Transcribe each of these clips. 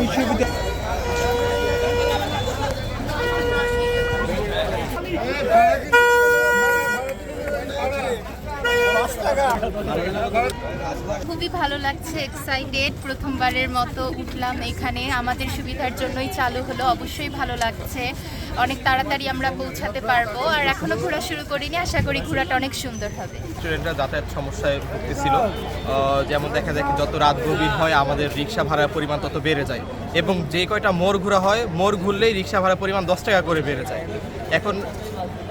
বিশ্ববিদ্যালয় খুবই ভালো লাগছে এক্সাইটেড প্রথমবারের মতো উঠলাম এখানে। আমাদের সুবিধার জন্যই চালু হলো। অবশ্যই ভালো লাগছে। অনেক তাড়াতাড়ি আমরা পৌঁছাতে পারব। আর এখনও ঘোরা শুরু করিনি। আশা করি ঘোরাটা অনেক সুন্দর হবে। স্টুডেন্টরা যাতায়াত সমস্যায় ভুগতেছিল। যেমন দেখা যায় যত রাত গভীর হয়, আমাদের রিক্সা ভাড়ার পরিমাণ তত বেড়ে যায়। এবং যে কয়টা মোড় ঘোরা হয়, মোড় ঘুরলেই রিক্সা ভাড়ার পরিমাণ দশ টাকা করে বেড়ে যায়। এখন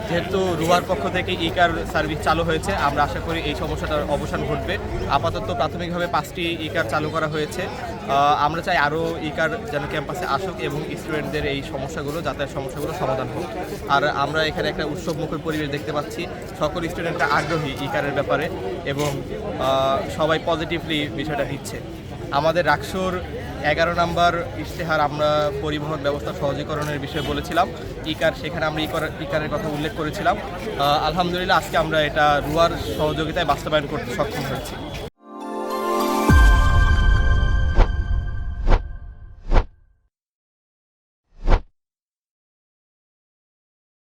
যেহেতু রুয়ার পক্ষ থেকে ই কার সার্ভিস চালু হয়েছে, আমরা আশা করি এই সমস্যাটার অবসান ঘটবে। আপাতত প্রাথমিকভাবে পাঁচটি ই কার চালু করা হয়েছে। আমরা চাই আরও ই কার যেন ক্যাম্পাসে আসুক এবং স্টুডেন্টদের এই সমস্যাগুলো, যাতায়াত সমস্যাগুলো সমাধান হোক। আর আমরা এখানে একটা উৎসবমুখর পরিবেশ দেখতে পাচ্ছি। সকল স্টুডেন্টরা আগ্রহী ই কারের ব্যাপারে এবং সবাই পজিটিভলি বিষয়টা নিচ্ছে। আমাদের রাকসুর এগারো নাম্বার ইশতেহার আমরা পরিবহন ব্যবস্থা সহজীকরণের বিষয়ে বলেছিলাম। ইকার, সেখানে আমরা ইকার, ইকারের কথা উল্লেখ করেছিলাম। আলহামদুলিল্লাহ আজকে আমরা এটা রুয়ার সহযোগিতায় বাস্তবায়ন করতে সক্ষম হয়েছি।